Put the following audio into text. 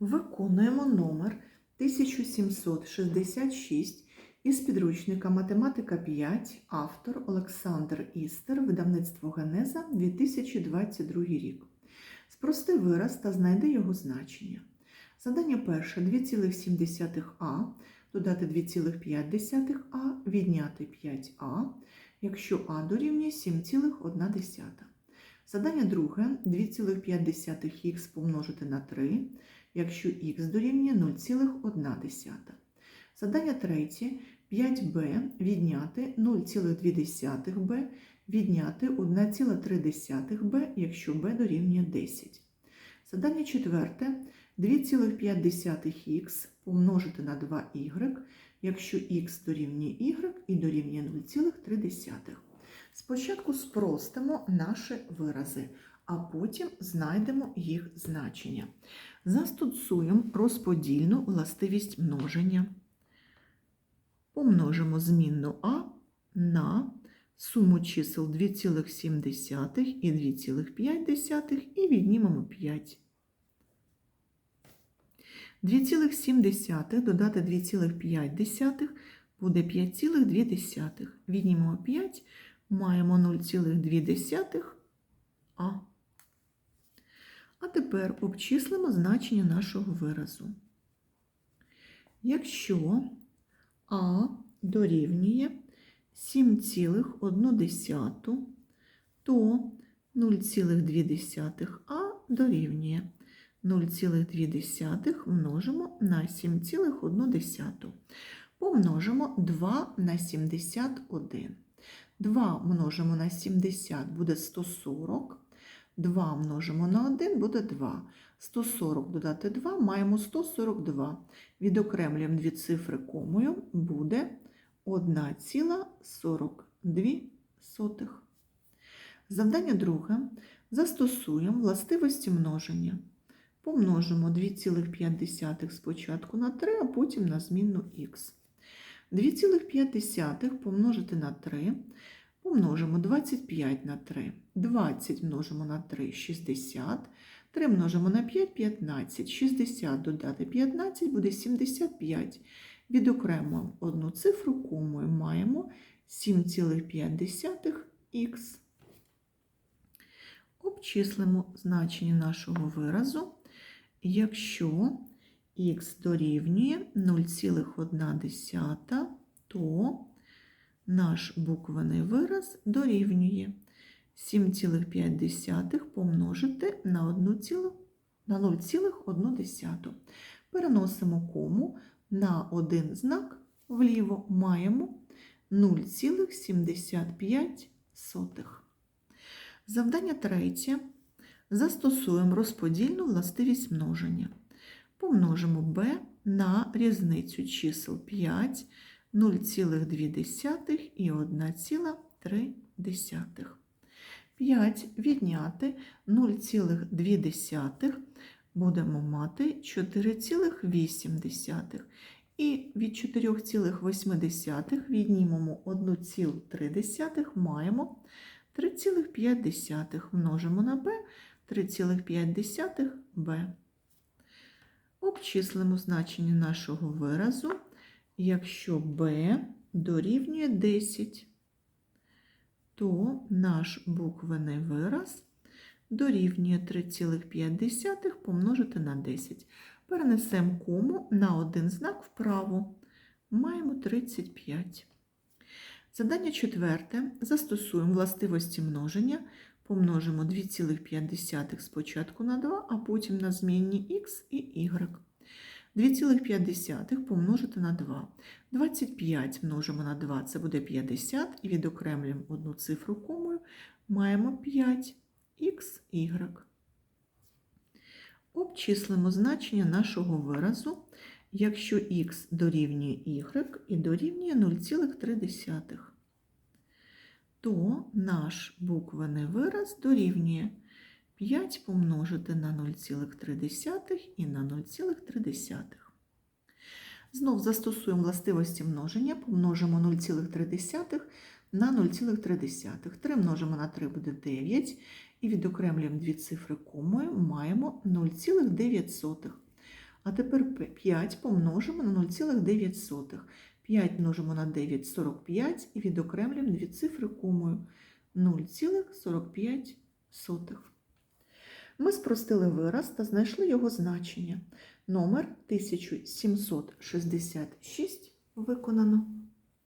Виконуємо номер 1766 із підручника Математика 5, автор Олександр Істер, видавництво Генеза 2022 рік. Спрости вираз та знайди його значення. Задання перше 2,7а, додати 2,5а, відняти 5а, якщо а дорівнює 7,1. Задання друге 2,5х помножити на 3, якщо х дорівнює 0,1. Задання третє 5b відняти 0,2b відняти 1,3b, якщо b дорівнює 10. Задання четверте 2,5х помножити на 2y, якщо х дорівнює y і дорівнює 0,3. Спочатку спростимо наші вирази, а потім знайдемо їх значення. Застосуємо розподільну властивість множення. Помножимо змінну а на суму чисел 2,7 і 2,5 і віднімемо 5. 2,7 додати 2,5 буде 5,2. Віднімемо 5, маємо 0,2 а. А тепер обчислимо значення нашого виразу. Якщо а дорівнює 7,1, то 0,2а дорівнює 0,2 множимо на 7,1. Помножимо 2 на 71. 2 множимо на 70 буде 140. 2 множимо на 1 буде 2. 140 додати 2 маємо 142. Відокремлюємо дві цифри комою буде 1,42. Завдання друге. Застосуємо властивості множення. Помножимо 2,5 спочатку на 3, а потім на змінну х. 2,5 помножити на 3, помножимо 25 на 3. 20 множимо на 3 60. 3 множимо на 5 15. 60 додати 15 буде 75. Відокремуємо одну цифру комою маємо 7,5х. Обчислимо значення нашого виразу, якщо х дорівнює 0,1, то наш буквений вираз дорівнює 7,5 помножити на 0,1. Переносимо кому на один знак вліво маємо 0,75. Завдання третє. Застосуємо розподільну властивість множення. Помножимо b на різницю чисел 5, 0,2 і 1,3. 5 відняти 0,2 будемо мати 4,8. І від 4,8 віднімемо 1,3, маємо 3,5 множимо на b, 3,5 b. Обчислимо значення нашого виразу, якщо b дорівнює 10, то наш буквений вираз дорівнює 3,5 помножити на 10. Перенесемо кому на один знак вправо. Маємо 35. Задання четверте. Застосуємо властивості множення. Помножимо 2,5 спочатку на 2, а потім на змінні х і y. 2,5 помножити на 2. 25 множимо на 2, це буде 50, і відокремлюємо одну цифру комою, маємо 5х, y. Обчислимо значення нашого виразу, якщо х дорівнює y і дорівнює 0,3, то наш буквений вираз дорівнює 5 помножити на 0,3 і на 0,3. Знов застосуємо властивості множення, помножимо 0,3 на 0,3. 3 множимо на 3 буде 9, і відокремлюємо дві цифри комою, маємо 0,9. А тепер 5 помножимо на 0,9. 5 множимо на 9 – 45 і відокремлюємо дві цифри комою 0,45. Ми спростили вираз та знайшли його значення. Номер 1766 виконано.